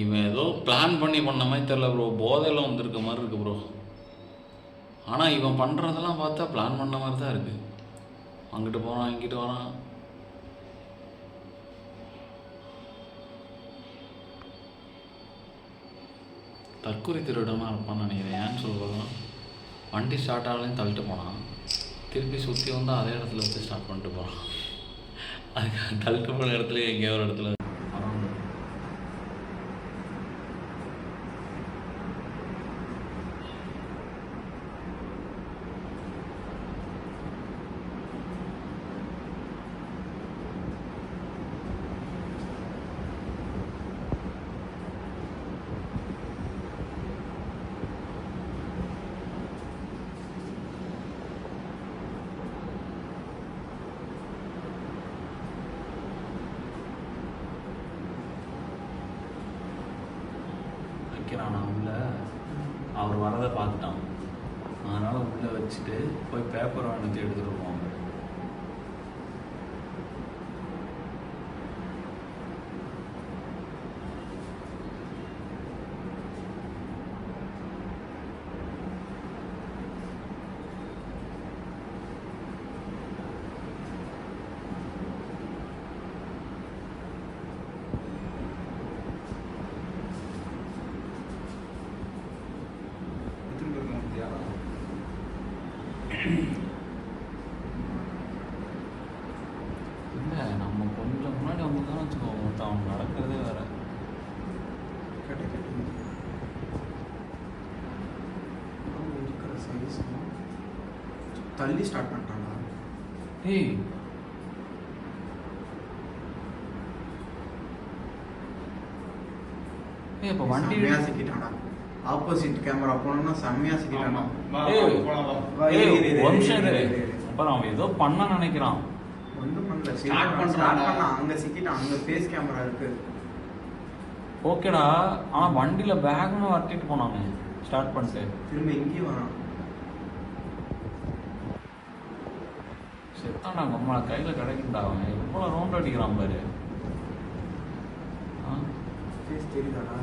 இவன் ஏதோ பிளான் பண்ணி பண்ண மாதிரி தெரில ப்ரோ போதையில் வந்திருக்க மாதிரி இருக்குது ப்ரோ ஆனால் இவன் பண்ணுறதெல்லாம் பார்த்தா பிளான் பண்ண மாதிரி தான் இருக்குது அங்கிட்டு போகிறான் இங்கிட்டு வரான். தற்கொலை திருடமாக இருப்பான்னு நினைக்கிறேன். ஏன்னு சொல்கிறதுனா வண்டி ஸ்டார்ட் ஆகலையும் தள்ளிட்டு போனான். திருப்பி சுற்றி வந்து அதே இடத்துல வச்சு ஸ்டார்ட் பண்ணிட்டு போகிறான் அதுக்கு தள்ளிட்டு போன இடத்துல எங்கேயோ ஒரு இடத்துல வரான் வைக்கிறான் உள்ள அவர் வரதை பார்த்துட்டான். அதனால் உள்ளே வச்சுட்டு போய் பேப்பர் வாங்கிட்டு எடுத்துகிட்டு போவாங்க இல்லை நம்ம கொஞ்சம் முன்னாடி வந்து தான் வச்சுக்கோ அவன் நடக்கிறதே வேற. கிடைக்கிறது இருக்கிற சைஸ் தள்ளி ஸ்டார்ட் பண்ணிட்டாங்களா? ஏய் ஏய் இப்போ வண்டி செம்மையா சிக்கிட்டான்டா ஆப்போசிட் கேமரா போனோம்னா செம்மையா சிக்கிட்டானா. அப்புறம் அவன் ஏதோ பண்ண நினைக்கிறான். ஒன்றும் பண்ணல. ஸ்டார்ட் பண்றானா? பண்ணான். அங்க சிக்கிட்டான். அங்க ஃபேஸ் கேமரா இருக்கு. ஓகேடா. ஆனா வண்டியில பேக்னு வரட்டிட்டு போனாங்க ஸ்டார்ட் பண்ணிட்டு. திரும்ப இங்கேயும் வரான். செத்தானா கம்மா கையில கிடைக்கும்டா அவன். எவ்வளவு ரவுண்ட் அடிக்கிறான் பாரு. ஆ? ஃபேஸ் தெரியுதாடா?